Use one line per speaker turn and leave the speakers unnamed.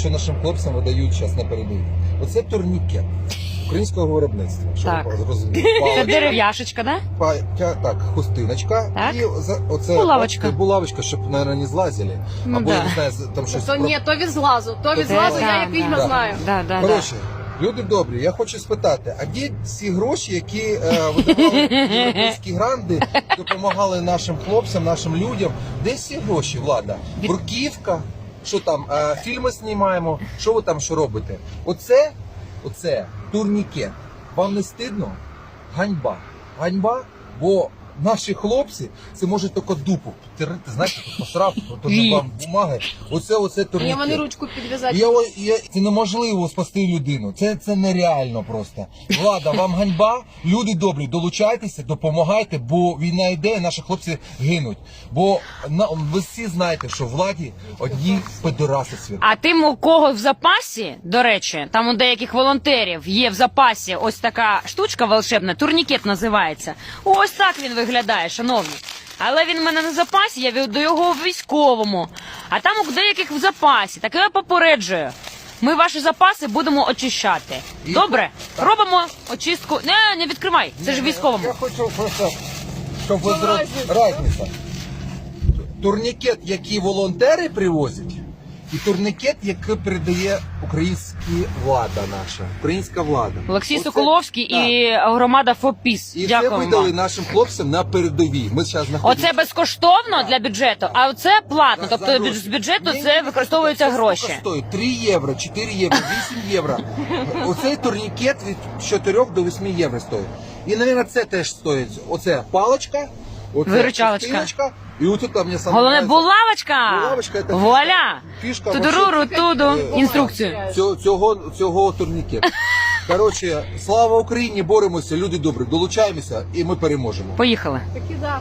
що нашим хлопцям видають зараз на передовій. Оце турнікет українського виробництва. Щоб
Так.
ви.
Це
Паличка,
дерев'яшечка, да?
па- так, хустиночка
Так.
і за- оце
Булавочка.
бачите, булавочка, щоб, мабуть, не злазили.
Ну
Або
да.
я не знаю, там щось.
То
про-
ні, то від злазу, то від
Це-
злазу,
да,
я як відьма
да.
знаю.
Да, да, да.
Коротше, люди добрі, я хочу спитати, а де ці гроші, які е, видавали європейські гранди, допомагали нашим хлопцям, нашим людям? Де ці гроші, влада?
Від-
Бурківка? Що там, е, фільми знімаємо? Що ви там що робите? Оце, оце турнікет. Вам не стидно? Ганьба. Ганьба, бо наші хлопці це може тільки дупу терти, знаєте, тут посрав,
Ні.
вам бумаги. Оце, оце турнікет.
вони ручку підв'язати.
Я, я, це неможливо спасти людину. Це, це нереально просто. Влада, вам ганьба. Люди добрі, долучайтеся, допомагайте, бо війна йде, наші хлопці гинуть. Бо на, ви всі знаєте, що владі одні педораси світу.
А тим, у кого в запасі, до речі, там у деяких волонтерів є в запасі ось така штучка волшебна, турнікет називається. Ось так він виглядає, шановні. Але він в мене на запасі, я віддаю його військовому. А там у деяких в запасі. Так я попереджую. Ми ваші запаси будемо очищати.
І-
Добре? Робимо очистку. Не, не відкривай. Це ж військовому.
Я хочу просто, щоб ви
Що
зро...
разниця?
разниця. Турнікет, який волонтери привозять, і турнікет, який передає українська влада наша, українська влада.
Олексій
Оце-
Соколовський
так.
і громада ФОПІС.
І це видали нашим хлопцям на передовій. Ми зараз знаходимося.
Оце безкоштовно для бюджету, а оце платно.
За-
Тобто з бюджету
Ні,
це
ні,
використовуються
скільки
гроші.
стоїть? 3 євро, 4 євро, 8 євро. Оцей турнікет від 4 до 8 євро стоїть. І, мабуть, це теж стоїть. Оце паличка, оце
Виручалочка.
І отут там мені саме
Головне
нравиться.
булавочка.
Булавочка, це фішка.
Вуаля.
Фішка
Тудуруру
вообще
туду. Інструкцію.
цього, цього, цього турнікету. Коротше, слава Україні, боремося, люди добрі, долучаємося і ми переможемо.
Поїхали.
Такі да.